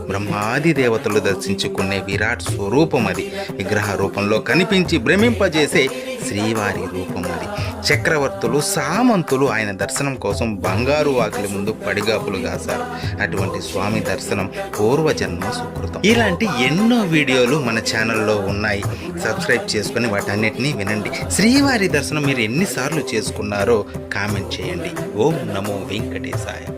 బ్రహ్మాది దేవతలు దర్శించుకునే విరాట్ స్వరూపం అది. విగ్రహ రూపంలో కనిపించి భ్రమింపజేసే శ్రీవారి రూపం అది. చక్రవర్తులు సామంతులు ఆయన దర్శనం కోసం బంగారు వాకిలి ముందు పడిగాపులు కాశారు అటువంటి స్వామి దర్శనం పూర్వజన్మ సుకృతం. ఇలాంటి ఎన్నో వీడియోలు మన ఛానల్లో ఉన్నాయి. సబ్స్క్రైబ్ చేసుకుని వాటన్నిటినీ వినండి. శ్రీవారి దర్శనం మీరు ఎన్నిసార్లు చేసుకున్నారో కామెంట్ చేయండి. ఓం నమో వెంకటేశాయ.